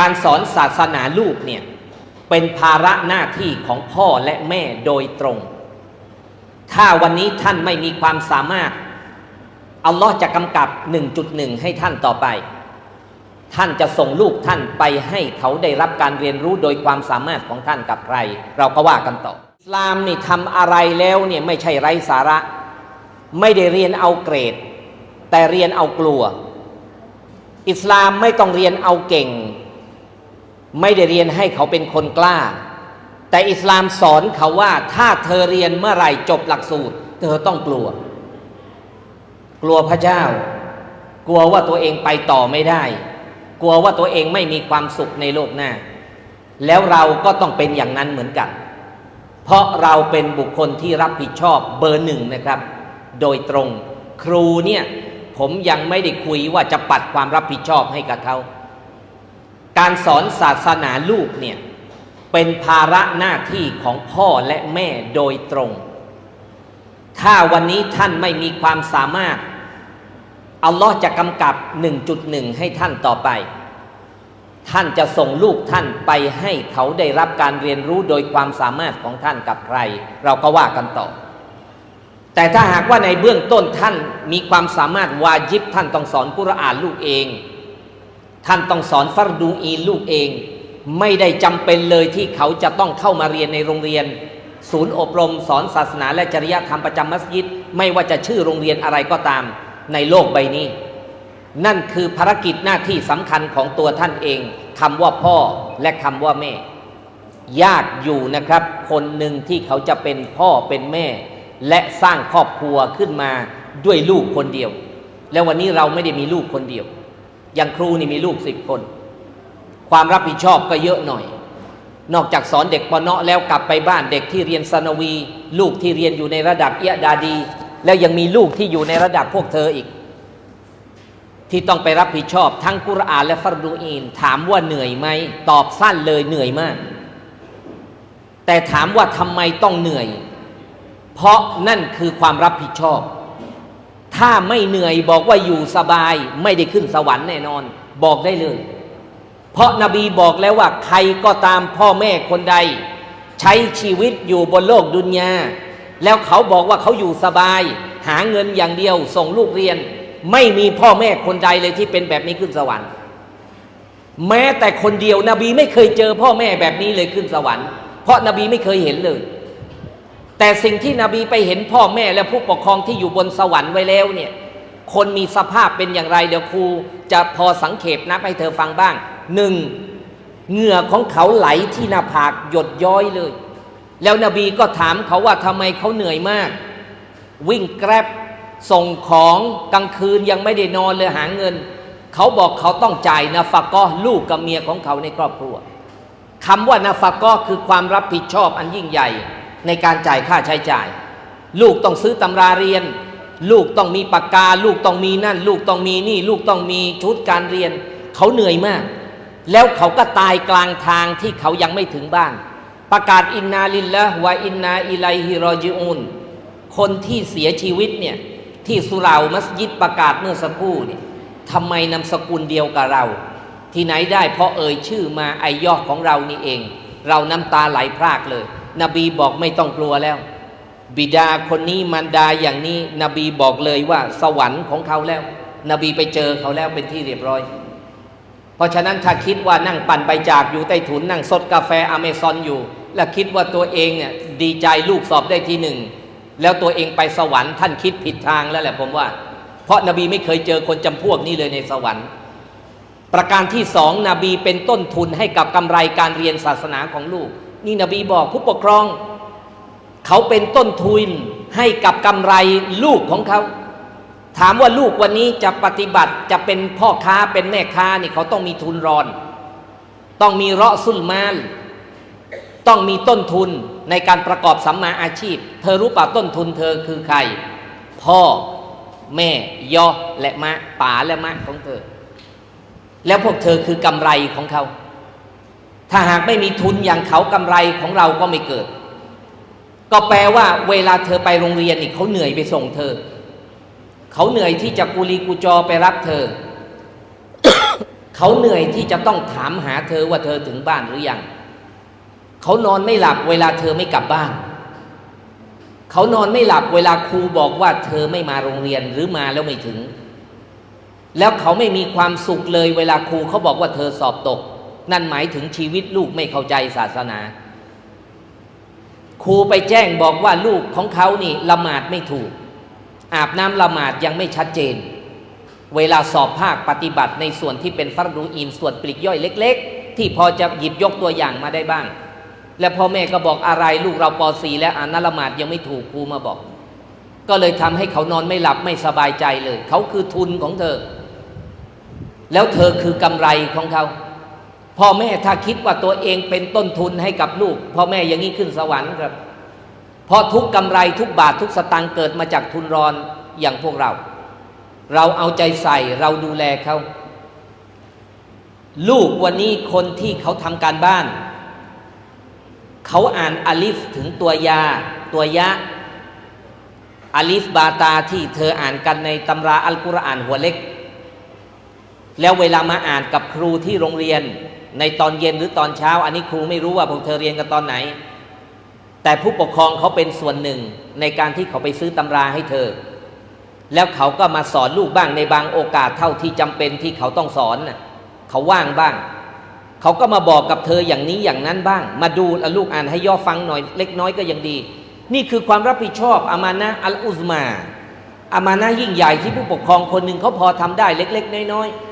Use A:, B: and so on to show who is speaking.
A: การสอนศาสนาลูกเนี่ยเป็นภาระหน้าที่ของพ่อและแม่โดยตรง ถ้าวันนี้ท่านไม่มีความสามารถอัลลอฮ์จะกำกับ 1.1 ให้ท่านต่อไป ท่านจะส่งลูกท่านไปให้เขาได้รับการเรียนรู้โดยความสามารถของท่านกับใคร เราก็ว่ากันต่ออิสลามนี่ทำอะไรแล้วเนี่ยไม่ใช่ไร้สาระ ไม่ได้เรียนเอาเกรด แต่เรียนเอากลัว อิสลามไม่ต้องเรียนเอาเก่ง ไม่ได้เรียนให้เขาเป็นคนกล้า แต่อิสลามสอนเขาว่าถ้าเธอเรียนเมื่อไหร่จบหลักสูตร เธอต้องกลัว กลัวพระเจ้า กลัวว่าตัวเองไปต่อไม่ได้ กลัวว่าตัวเองไม่มีความสุขในโลกหน้า แล้วเราก็ต้องเป็นอย่างนั้นเหมือนกัน เพราะเราเป็นบุคคลที่รับผิดชอบเบอร์หนึ่งนะครับ โดยตรงครูเนี่ยผมยังไม่ได้คุยว่าจะปัดความรับผิดชอบให้กับเขา การสอนศาสนาลูกเนี่ยเป็นภาระหน้าที่ของพ่อและแม่โดยตรง ถ้าวันนี้ท่านไม่มีความสามารถ อัลลอฮ์จะกำกับ 1.1 ให้ท่านต่อไป ท่านจะส่งลูกท่านไปให้เขาได้รับการเรียนรู้โดยความสามารถของท่านกับใคร เราก็ว่ากันต่อ แต่ถ้าหากว่าในเบื้องต้นท่านมีความสามารถวาจิบท่านต้องสอนกุรอานลูกเอง ท่านต้องสอนฟัรดูอีลูกเอง ไม่ได้จำเป็นเลยที่เขาจะต้องเข้ามาเรียนในโรงเรียน ศูนย์อบรมสอนศาสนาและจริยธรรมประจำมัสยิด ไม่ว่าจะชื่อโรงเรียนอะไรก็ตามในโลกใบนี้ นั่นคือภารกิจหน้าที่สำคัญของตัวท่านเองคำว่าพ่อและคำว่าแม่ ยากอยู่นะครับ คนหนึ่งที่เขาจะเป็นพ่อเป็นแม่ และสร้างครอบครัวขึ้นมาด้วยลูกคนเดียว แล้ววันนี้เราไม่ได้มีลูกคนเดียว อย่างครูนี่มีลูกสิบคน ความรับผิดชอบก็เยอะหน่อย นอกจากสอนเด็กปเนาะแล้วกลับไปบ้านเด็กที่เรียนสนวี ลูกที่เรียนอยู่ในระดับเอียดาดี แล้วยังมีลูกที่อยู่ในระดับพวกเธออีก ที่ต้องไปรับผิดชอบ ทั้งกุรอานและฟัรดูอีนถามว่าเหนื่อยไหมตอบสั้นเลยเหนื่อยมาก แต่ถามว่าทำไมต้องเหนื่อย เพราะนั่นคือความรับผิดชอบ ถ้าไม่เหนื่อยบอกว่าอยู่สบาย ไม่ได้ขึ้นสวรรค์แน่นอน บอกได้เลย เพราะนบีบอกแล้วว่าใครก็ตามพ่อแม่คนใด ใช้ชีวิตอยู่บนโลกดุนยาแล้วเขาบอกว่าเขาอยู่สบาย หาเงินอย่างเดียวส่งลูกเรียน ไม่มีพ่อแม่คนใดเลยที่เป็นแบบนี้ขึ้นสวรรค์ แม้แต่คนเดียวนบีไม่เคยเจอพ่อแม่แบบนี้เลยขึ้นสวรรค์ เพราะนบีไม่เคยเห็นเลย แต่สิ่งที่นบีไปเห็นพ่อแม่และผู้ปกครองที่อยู่บนสวรรค์ไว้แล้วเนี่ย คนมีสภาพเป็นอย่างไร เดี๋ยวครูจะพอสังเขปนับให้เธอฟังบ้างหนึ่งเหงื่อของเขาไหลที่หน้าผากหยดย้อยเลย แล้วนบีก็ถามเขาว่าทำไมเขาเหนื่อยมาก วิ่งแกร็บส่งของกลางคืนยังไม่ได้นอนเลยหาเงิน เขาบอกเขาต้องจ่ายนาฟะก็ลูกกับเมียของเขาในครอบครัวคำว่านาฟะก็คือความรับผิดชอบอันยิ่งใหญ่ ในการจ่ายค่าใช้จ่าย ลูกต้องซื้อตำราเรียน ลูกต้องมีปากกา ลูกต้องมีนั่น ลูกต้องมีนี่ ลูกต้องมีชุดการเรียน เขาเหนื่อยมาก แล้วเขาก็ตายกลางทางที่เขายังไม่ถึงบ้าน ประกาศอินนาลิลละวะอินนาอิไลฮิรอจิอุนคนที่เสียชีวิตเนี่ยที่สุเหรามัสยิดประกาศเมื่อสักครู่เนี่ยทำไมนามสกุลเดียวกับเรา ที่ไหนได้เพราะเอ่ยชื่อมาไอยอของเรานี่เอง เราน้ำตาไหลพรากเลย นบีบอกไม่ต้องกลัวแล้ว บิดาคนนี้มันดาอย่างนี้ นบีบอกเลยว่า สวรรค์ของเขาแล้ว นบีไปเจอเขาแล้วเป็นที่เรียบร้อย เพราะฉะนั้นถ้าคิดว่านั่งปั่นไปจากอยู่ใต้ถุนนั่งสดกาแฟอเมซอนอยู่ แล้วคิดว่าตัวเองเนี่ยดีใจลูกสอบได้ที่หนึ่งแล้วตัวเองไปสวรรค์ท่านคิดผิดทางแล้วแหละผมว่า เพราะนบีไม่เคยเจอคนจำพวกนี้เลยในสวรรค์ ประการที่สองนบีเป็นต้นทุนให้กับกำไรการเรียนศาสนาของลูก นี่นบีบอกผู้ปกครอง เขาเป็นต้นทุนให้กับกำไรลูกของเขา ถามว่าลูกวันนี้จะปฏิบัติจะเป็นพ่อค้าเป็นแม่ค้านี่เขาต้องมีทุนรอน ต้องมีเราะสุลมานต้องมีต้นทุนในการประกอบสัมมาอาชีพ เธอรู้ป่าต้นทุนเธอคือใคร พ่อแม่ยอและมะป๋าและมะของเธอ แล้วพวกเธอคือกำไรของเขา ถ้าหากไม่มีทุนอย่างเขากำไรของเราก็ไม่เกิด ก็แปลว่าเวลาเธอไปโรงเรียนนี่เขาเหนื่อยไปส่งเธอ เขาเหนื่อยที่จะกุลีกุจอไปรับเธอ เขาเหนื่อยที่จะต้องถามหาเธอว่าเธอถึงบ้านหรือยัง เขานอนไม่หลับเวลาเธอไม่กลับบ้าน เขานอนไม่หลับเวลาครูบอกว่าเธอไม่มาโรงเรียนหรือมาแล้วไม่ถึง แล้วเขาไม่มีความสุขเลยเวลาครูเขาบอกว่าเธอสอบตก นั่นหมายถึงชีวิตลูกไม่เข้าใจศาสนา ครูไปแจ้งบอกว่าลูกของเขานี่ละหมาดไม่ถูก อาบน้ำละหมาดยังไม่ชัดเจน เวลาสอบภาคปฏิบัติในส่วนที่เป็นฟัรดูอินส่วนปลีกย่อยเล็ก ๆ ที่พอจะหยิบยกตัวอย่างมาได้บ้าง และพ่อแม่ก็บอกอะไรลูกเราป .4 แล้วอ่านนละหมาดยังไม่ถูกครูมาบอก ก็เลยทำให้เขานอนไม่หลับไม่สบายใจเลย เขาคือทุนของเธอ แล้วเธอคือกำไรของเขา พ่อแม่ถ้าคิดว่าตัวเองเป็นต้นทุนให้กับลูก พ่อแม่อย่างนี้ขึ้นสวรรค์ครับ เพราะทุกกำไรทุกบาททุกสตางค์เกิดมาจากทุนรอนอย่างพวกเรา เราเอาใจใส่เราดูแลเขาลูกวันนี้คนที่เขาทำการบ้าน เขาอ่านอลิฟถึงตัวยา ตัวยะอลิฟบาตาที่เธออ่านกันในตำราอัลกุรอานหัวเล็ก แล้วเวลามาอ่านกับครูที่โรงเรียน ในตอนเย็นหรือตอนเช้า อันนี้ครูไม่รู้ว่าพวกเธอเรียนกันตอนไหน แต่ผู้ปกครองเขาเป็นส่วนหนึ่งในการที่เขาไปซื้อตำราให้เธอ แล้วเขาก็มาสอนลูกบ้างในบางโอกาสเท่าที่จำเป็นที่เขาต้องสอนนะเขาว่างบ้าง เขาก็มาบอกกับเธออย่างนี้อย่างนั้นบ้าง มาดูลูกอ่านให้ย่อฟังหน่อยเล็กน้อยก็ยังดี นี่คือความรับผิดชอบอามานะอัลอุซมาอามานะยิ่งใหญ่ที่ผู้ปกครองคนหนึ่งเขาพอทำได้เล็ก ๆ น้อยๆ